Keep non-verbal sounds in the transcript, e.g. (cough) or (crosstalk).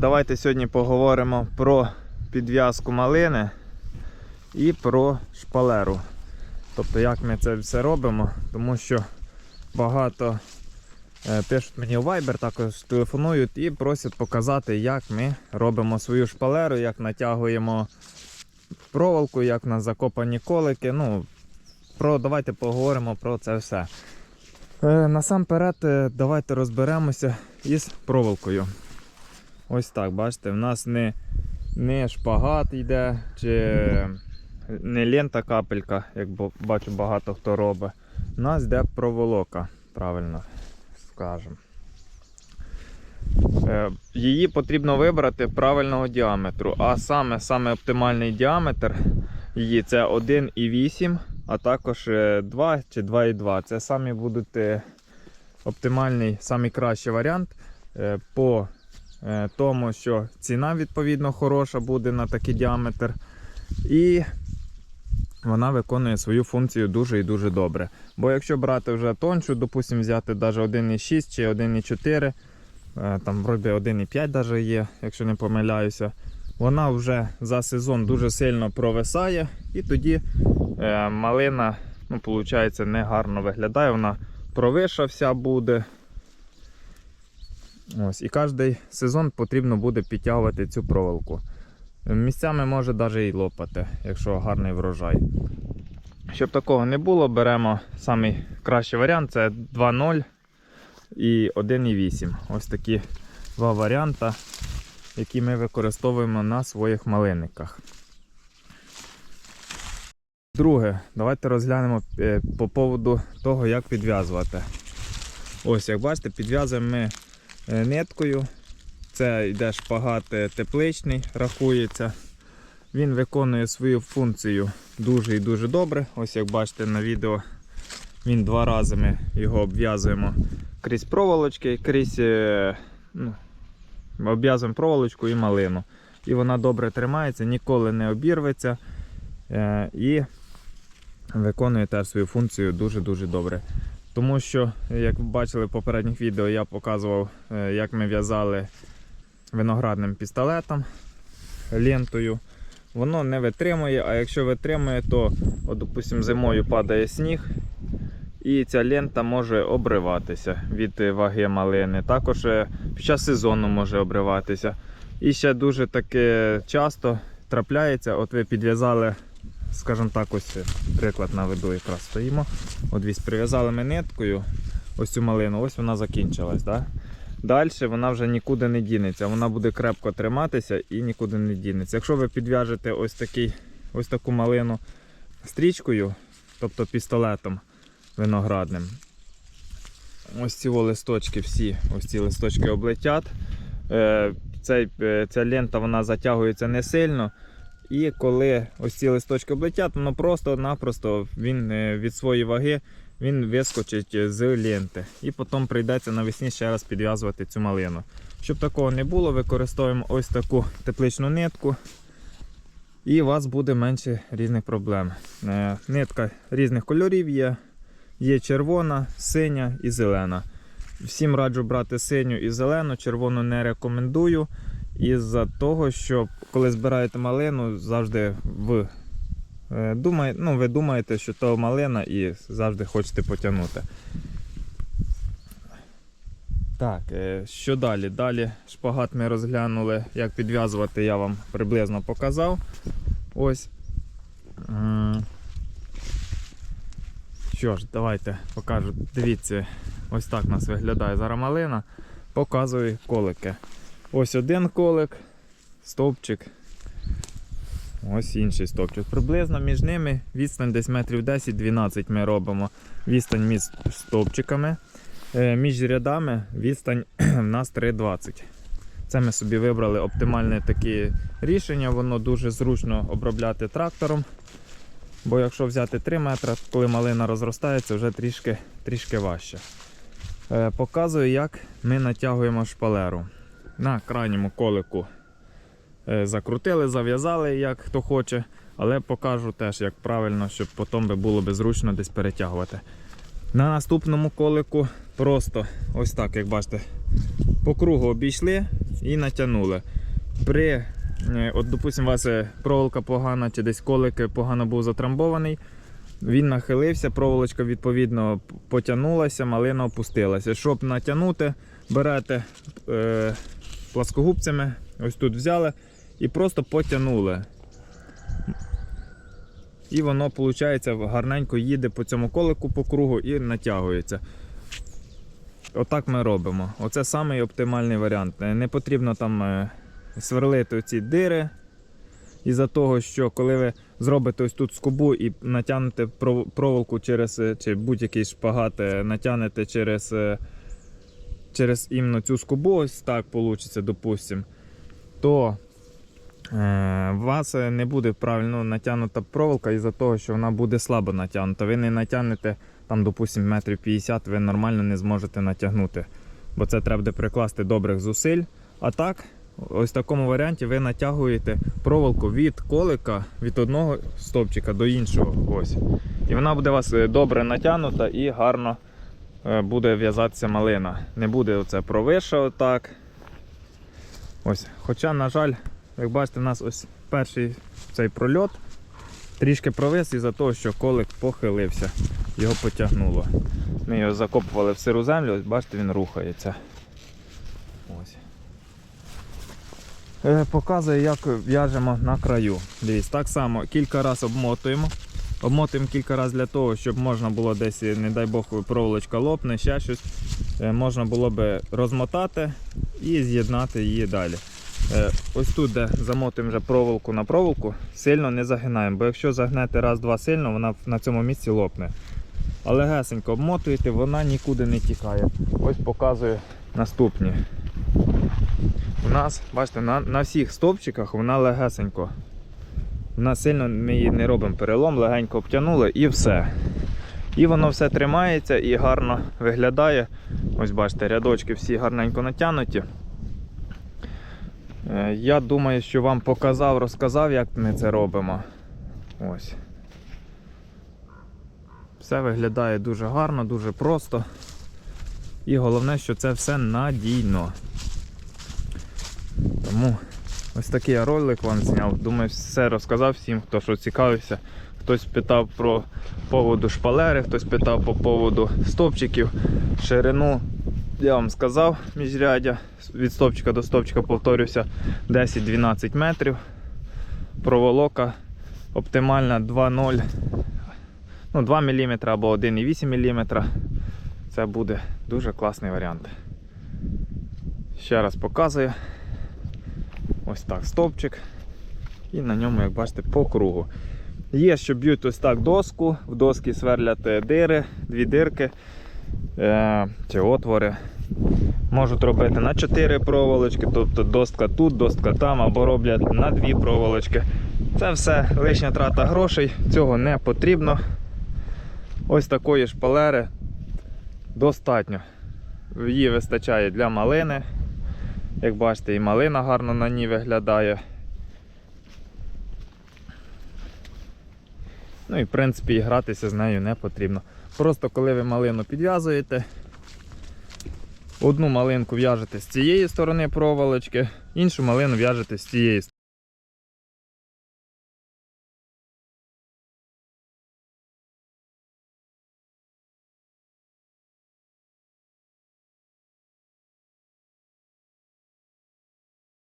Давайте сьогодні поговоримо про підв'язку малини і про шпалеру. Тобто, як ми це все робимо, тому що багато е, пишуть мені у Viber, також телефонують і просять показати, як ми робимо свою шпалеру, як натягуємо проволоку, як на закопані колики. Ну, про, давайте поговоримо про це все. Е, насамперед, е, давайте розберемося із проволокою. Ось так, бачите, в нас не, не шпагат йде, чи не лента капелька, як бачу багато хто робить. У нас йде проволока, правильно скажемо. Е, Її потрібно вибрати правильного діаметру, а саме, саме оптимальний діаметр її це 1,8, а також е, 2 чи 2,2. Це самі будуть е, оптимальний, самий кращий варіант е, по е, тому, що ціна відповідно хороша буде на такий діаметр. І вона виконує свою функцію дуже і дуже добре. Бо якщо брати вже тоншу, допустимо, взяти навіть 1,6 чи 1,4, е, там вроді 1,5 даже є, якщо не помиляюся, вона вже за сезон дуже сильно провисає, і тоді е, малина, ну, виходить, не гарно виглядає, вона провиша вся буде. Ось, і кожен сезон потрібно буде підтягувати цю проволоку. Місцями може навіть і лопати, якщо гарний врожай. Щоб такого не було, беремо самий кращий варіант це 2.0 і 1.8. Ось такі два варіанти, які ми використовуємо на своїх малинниках. Друге, давайте розглянемо е, по поводу того, як підв'язувати. Ось, як бачите, підв'язуємо ми ниткою. Це йде шпагат е, тепличний, рахується. Він виконує свою функцію дуже і дуже добре. Ось як бачите на відео, він два рази ми його обв'язуємо крізь проволочки, крізь е, ну, обв'язуємо проволочку і малину. І вона добре тримається, ніколи не обірветься. е, І виконує теж свою функцію дуже-дуже добре. Тому що, як ви бачили в попередніх відео, я показував, е, як ми в'язали виноградним пістолетом, лентою. Воно не витримує, а якщо витримує, то, от, допустим, зимою падає сніг, і ця лента може обриватися від е, ваги малини. Також е, під час сезону може обриватися. І ще дуже таке часто трапляється, от ви підв'язали, скажімо так, ось приклад наведу якраз стоїмо. От вісь прив'язали ми ниткою ось цю малину, ось вона закінчилась. Да? Далі вона вже нікуди не дінеться, вона буде крепко триматися і нікуди не дінеться. Якщо ви підв'яжете ось, такий, ось таку малину стрічкою, тобто пістолетом виноградним, ось ці листочки всі, ось ці листочки облетять. Е, цей, е, ця лента вона затягується не сильно. І коли ось ці листочки облетять, воно просто-напросто він е, від своєї ваги він вискочить з ленти. І потім прийдеться навесні ще раз підв'язувати цю малину. Щоб такого не було, використовуємо ось таку тепличну нитку. І у вас буде менше різних проблем. Е, Нитка різних кольорів є. Є червона, синя і зелена. Всім раджу брати синю і зелену, червону не рекомендую. Із-за того, що коли збираєте малину, завжди в Е, Думає, ну, ви думаєте, що то малина і завжди хочете потягнути. Так, е, що далі? Далі шпагат ми розглянули, як підв'язувати, я вам приблизно показав. Ось. Що ж, давайте покажу. Дивіться, ось так у нас виглядає зараз малина. Показую колики. Ось один колик, стовпчик, Ось інший стовпчик. Приблизно між ними відстань десь метрів 10-12 ми робимо відстань між стовпчиками. Е, Між рядами відстань (clears throat) в нас 3,20. Це ми собі вибрали оптимальне таке рішення, воно дуже зручно обробляти трактором. Бо якщо взяти 3 метри, коли малина розростається, вже трішки, трішки важче. Е, Показую, як ми натягуємо шпалеру. На крайньому колику Е, закрутили, зав'язали, як хто хоче, але покажу теж, як правильно, щоб потім було би зручно десь перетягувати. На наступному колику просто ось так, як бачите, по кругу обійшли і натягнули. При, е, от, допустимо, у вас е, проволока погана чи десь колик погано був затрамбований. Він нахилився, проволочка відповідно потягнулася, малина опустилася. Щоб натягнути, берете пласкогубцями, ось тут взяли і просто потягнули. І воно, виходить, гарненько їде по цьому колику по кругу і натягується. Отак ми робимо. Оце самий оптимальний варіант. Е, Не потрібно там е, сверлити ці дири. Із-за того, що коли ви зробите ось тут скобу і натягнете пров- проволоку через е, чи будь-який шпагат натягнете через, через іменно цю скобу, ось так вийде, допустимо, то у вас е, не буде правильно натягнута проволока із-за того, що вона буде слабо натягнута. Ви не натягнете там, допустимо, метрів 50, ви нормально не зможете натягнути. Бо це треба буде прикласти добрих зусиль. А так, ось в такому варіанті ви натягуєте проволоку від колика від одного стовпчика до іншого. Ось. І вона буде у вас е, добре натягнута і гарно буде в'язатися малина. Не буде оце провиша отак. Ось. Хоча, на жаль, як бачите, у нас ось перший цей прольот трішки провис із-за того, що колик похилився, його потягнуло. Ми його закопували в сиру землю, ось бачите, він рухається. Ось. Е, Показує, як в'яжемо на краю. Дивіться, так само кілька разів обмотуємо. Обмотуємо кілька разів для того, щоб можна було десь, не дай Бог, проволочка лопне, ще щось. е, Можна було би розмотати і з'єднати її далі. Е, Ось тут, де замотуємо вже проволоку на проволоку, сильно не загинаємо, бо якщо загнете раз-два сильно, вона на цьому місці лопне. Але гесенько обмотуєте, вона нікуди не тікає. Ось показую наступні. У нас, бачите, на, на всіх стовпчиках вона легесенько. Вона сильно ми її не робимо перелом, легенько обтянули і все. І воно все тримається і гарно виглядає. Ось бачите, рядочки всі гарненько натягнуті. Е, Я думаю, що вам показав, розказав, як ми це робимо. Ось. Все виглядає дуже гарно, дуже просто. І головне, що це все надійно. Тому ось такий я ролик вам зняв. Думаю, все розказав всім, хто що цікавився. Хтось питав про поводу шпалери, хтось питав по поводу стовпчиків, ширину. Я вам сказав міжрядя. Від стовпчика до стовпчика повторюся 10-12 метрів. Проволока оптимальна 2,0 ну, 2 мм або 1,8 мм. Це буде дуже класний варіант. Ще раз показую. Ось так стовпчик. І на ньому, як бачите, по кругу. Є, що б'ють ось так доску, в доски сверлять е, дири, дві дирки е, чи отвори. Можуть робити на 4 проволочки, тобто доска тут, доска там, або роблять на 2 проволочки. Це все лишня трата грошей, цього не потрібно. Ось такої шпалери достатньо. Її вистачає для малини. Як бачите, і малина гарно на ній виглядає. Ну і в принципі і гратися з нею не потрібно. Просто коли ви малину підв'язуєте, одну малинку в'яжете з цієї сторони проволочки, іншу малину в'яжете з цієї сторони.